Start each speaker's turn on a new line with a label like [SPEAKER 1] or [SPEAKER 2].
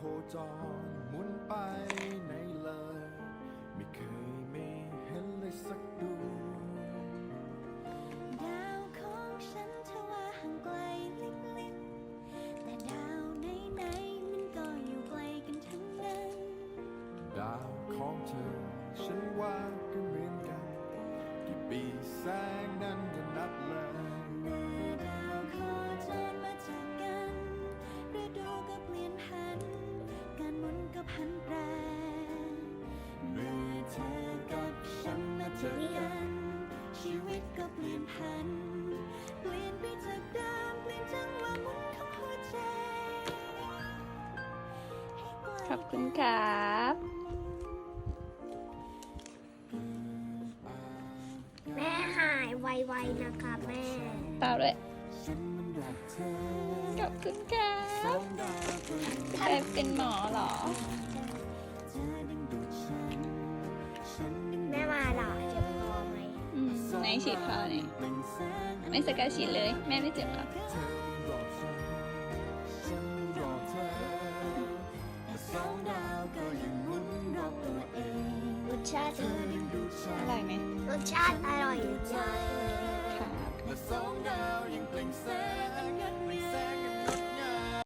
[SPEAKER 1] คจรหมุนไปไหนเลย ไม่เคยไม่เห็นเลยสักดวง
[SPEAKER 2] ดาวของฉันทว่าห่างไกลลิบลิบแต่ดาวไหนไหนมันก็อยู่ไกลกันทั้งนั้น
[SPEAKER 1] ดาวของเธอ ฉันว่าก็เหมือนกัน กี่ปีแสงนั้น
[SPEAKER 2] เปลี่ยนชีวิตก็เปลี่ยนพัน เปลี่ยนไปจากเดิมเปลี่ยนจังหวะหมุนของหัวใจให้ใกล้ขอบคุณคร
[SPEAKER 3] ับ
[SPEAKER 1] แ
[SPEAKER 4] ม่หายไวๆนะคะแม่
[SPEAKER 1] เปล่าด
[SPEAKER 3] ้วย
[SPEAKER 2] ฉันมันรักเธอขอบ
[SPEAKER 3] คุณครับสอง
[SPEAKER 2] ดาวก็ยังแกเป็นหมอเหรอเธอดึงดูดฉัน
[SPEAKER 3] อืมไหนฉีดเขาเนี่ย
[SPEAKER 2] เปล่งแสงไม่สกัดฉีดเลย แม่ไม่เจ็บครับเธอ
[SPEAKER 1] รอฉันฉันรอเธอ
[SPEAKER 2] สองดาวก็ยังหมุนรอบตัวเองรสช
[SPEAKER 4] าติเธอดึ
[SPEAKER 2] งดูดฉัอนร่อยไ
[SPEAKER 3] หม
[SPEAKER 4] รสชาติอร่อยมา